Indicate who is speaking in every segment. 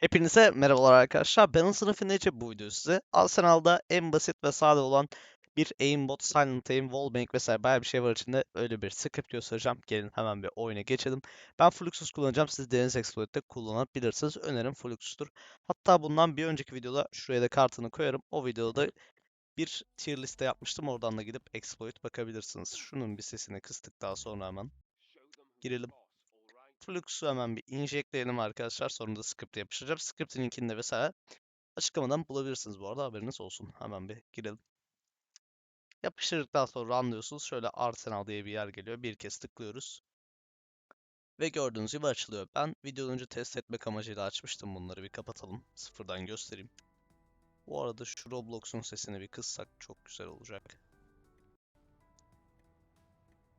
Speaker 1: Hepinize merhabalar arkadaşlar. Ben sınıfı Nece bu video size. Arsenal'da en basit ve sade olan bir aimbot, silent aim, wallbang vesaire bayağı bir şey var içinde. Öyle bir script göstereceğim. Gelin hemen bir oyuna geçelim. Ben Fluxus kullanacağım. Siz Deniz Exploit'te kullanabilirsiniz. Önerim Fluxus'tur. Hatta bundan bir önceki videoda şuraya da kartını koyarım. O videoda bir tier liste yapmıştım. Oradan da gidip exploit bakabilirsiniz. Şunun bir sesini kıstık daha sonra hemen. Girelim. Flux'u hemen bir injectleyelim arkadaşlar. Sonra da script yapıştıracağım. Script'in linkini de vesaire açıklamadan bulabilirsiniz bu arada haberiniz olsun. Hemen bir girelim. Yapıştırdıktan sonra anlıyorsunuz. Şöyle Arsenal diye bir yer geliyor. Bir kez tıklıyoruz. Ve gördüğünüz gibi açılıyor. Ben videodan önce test etmek amacıyla açmıştım bunları. Bir kapatalım. Sıfırdan göstereyim. Bu arada şu Roblox'un sesini bir kıssak çok güzel olacak.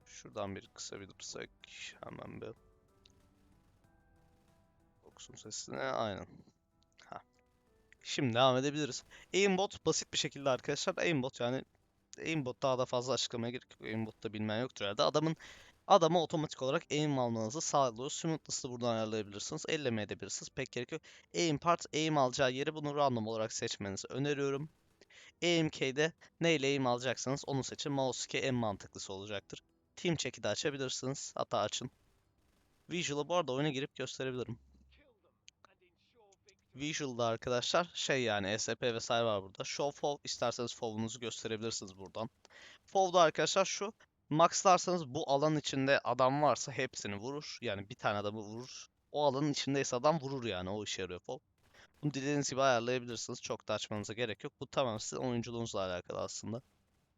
Speaker 1: Şuradan bir kısabilirsek hemen bir. Roblox'un sesini aynen. Ha. Şimdi devam edebiliriz. Aimbot basit bir şekilde arkadaşlar. Aimbot yani aimbot daha da fazla açıklamaya gerek yok. Aimbot'ta bilmeyen yoktur herhalde. Adamın adama otomatik olarak aim almanızı sağlıyor. Smoothness'ı buradan ayarlayabilirsiniz. Elleme edebilirsiniz. Pek gerek yok. Aim part aim alacağı yeri bunu random olarak seçmenizi öneriyorum. AMK'de neyle aim alacaksanız onu seçin. Mouse key en mantıklısı olacaktır. Team check'i de açabilirsiniz. Hatta açın. Visual'ı bu arada oyuna girip gösterebilirim. Visual'da arkadaşlar şey yani ESP vesaire var burada. Show FOV isterseniz FOV'unuzu gösterebilirsiniz buradan. FOV'da arkadaşlar şu. Maxlarsanız bu alan içinde adam varsa hepsini vurur. Yani bir tane adamı vurur. O alanın içindeyse adam vurur yani o işe yarıyor FOV. Bunu dilediğiniz gibi ayarlayabilirsiniz. Çok da açmanıza gerek yok. Bu tamamen sizin oyunculuğunuzla alakalı aslında.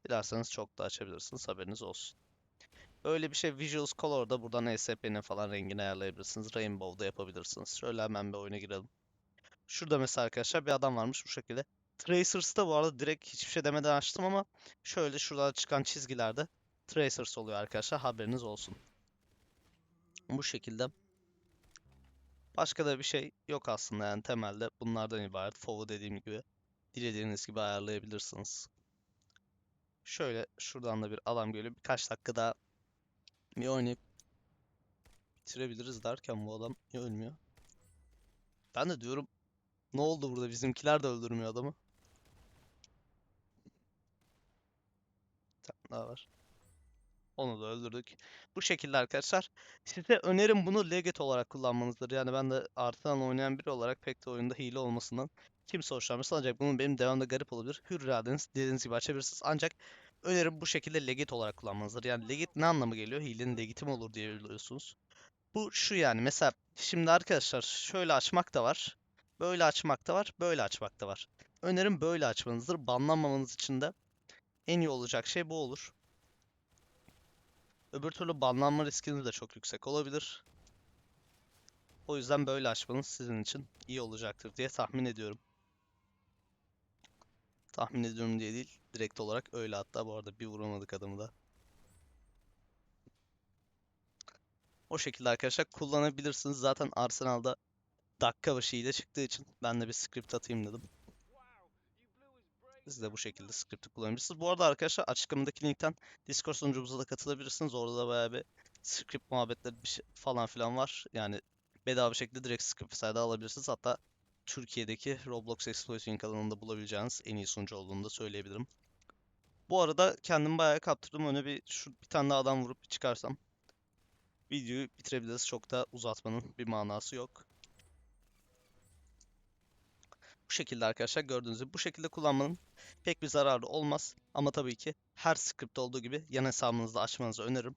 Speaker 1: Dilerseniz çok da açabilirsiniz. Haberiniz olsun. Öyle bir şey Visuals Color'da buradan ESP'nin falan rengini ayarlayabilirsiniz. Rainbow'da yapabilirsiniz. Şöyle hemen bir oyuna girelim. Şurada mesela arkadaşlar bir adam varmış bu şekilde. Tracers'ta bu arada direkt hiçbir şey demeden açtım ama şöyle şurada çıkan çizgilerde Tracers oluyor arkadaşlar. Haberiniz olsun. Bu şekilde. Başka da bir şey yok aslında yani temelde bunlardan ibaret. FOV'u dediğim gibi dilediğiniz gibi ayarlayabilirsiniz. Şöyle şuradan da bir adam geliyor. Birkaç dakika daha bir oynayıp bitirebiliriz derken bu adam niye ölmüyor? Ben de diyorum ne oldu burada? Bizimkiler de öldürmüyor adamı. Tane daha var. Onu da öldürdük. Bu şekilde arkadaşlar. Size önerim bunu legit olarak kullanmanızdır. Yani ben de Arsenal oynayan biri olarak pek de oyunda hile olmasından kimse hoşlanmaz. Ancak bunun benim devamında garip olabilir. Hür iradeniz dediğiniz gibi açabilirsiniz. Ancak önerim bu şekilde legit olarak kullanmanızdır. Yani legit ne anlamı geliyor? Hilenin legitim olur diye biliyorsunuz. Bu şu yani mesela şimdi arkadaşlar şöyle açmak da var. Böyle açmak da var. Böyle açmak da var. Önerim böyle açmanızdır. Banlanmamanız için de en iyi olacak şey bu olur. Öbür türlü banlanma riskiniz de çok yüksek olabilir. O yüzden böyle açmanız sizin için iyi olacaktır diye tahmin ediyorum. Tahmin ediyorum diye değil, direkt olarak öyle hatta bu arada bir vuramadık adamı da. O şekilde arkadaşlar kullanabilirsiniz. Zaten Arsenal'da dakika başı ile çıktığı için ben de bir script atayım dedim. Siz de bu şekilde script'i kullanabilirsiniz. Bu arada arkadaşlar açıklamadaki linkten Discord sunucumuza da katılabilirsiniz. Orada da bayağı bir script muhabbetleri bir şey falan filan var. Yani bedava bir şekilde direkt script sayede alabilirsiniz. Hatta Türkiye'deki Roblox Exploiting kanalında bulabileceğiniz en iyi sunucu olduğunu da söyleyebilirim. Bu arada kendimi bayağı kaptırdım. Öne bir şu bir tane daha adam vurup çıkarsam videoyu bitirebiliriz. Çok da uzatmanın bir manası yok. Bu şekilde arkadaşlar gördüğünüz gibi bu şekilde kullanmanın pek bir zararı olmaz. Ama tabii ki her script olduğu gibi yan hesabınızda açmanızı öneririm.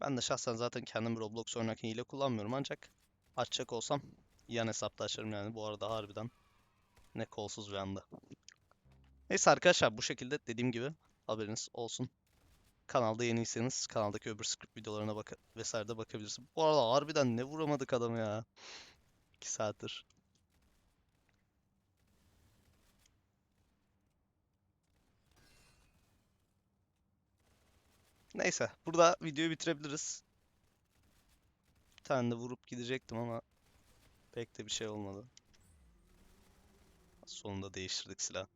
Speaker 1: Ben de şahsen zaten kendim Roblox oynarken hile kullanmıyorum ancak açacak olsam yan hesapta açarım yani bu arada harbiden ne kolsuz bir anda. Neyse arkadaşlar bu şekilde dediğim gibi haberiniz olsun. Kanalda yeniyseniz kanaldaki öbür script videolarına bak vesaire de bakabilirsiniz. Bu arada harbiden ne vuramadık adamı ya. 2 saattir. Neyse burada videoyu bitirebiliriz. Bir tane de vurup gidecektim ama pek de bir şey olmadı. Sonunda değiştirdik silah.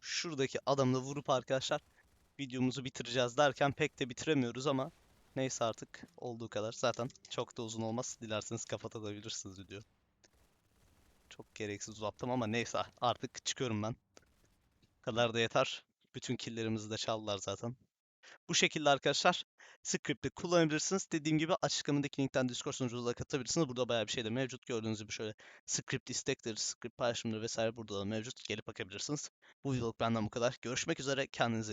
Speaker 1: Şuradaki adamla vurup arkadaşlar videomuzu bitireceğiz derken pek de bitiremiyoruz ama neyse artık olduğu kadar. Zaten çok da uzun olmaz. Dilerseniz kapatabilirsiniz video. Çok gereksiz uzattım ama neyse artık çıkıyorum ben. Bu kadar da yeter. Bütün killlerimizi de çaldılar zaten. Bu şekilde arkadaşlar script'i kullanabilirsiniz. Dediğim gibi açıklamadaki linkten Discord sunucumuza katılabilirsiniz. Burada bayağı bir şey de mevcut. Gördüğünüz gibi şöyle script istekleri, script paylaşımları vesaire burada da mevcut. Gelip bakabilirsiniz. Bu videoluk benden bu kadar. Görüşmek üzere. Kendinize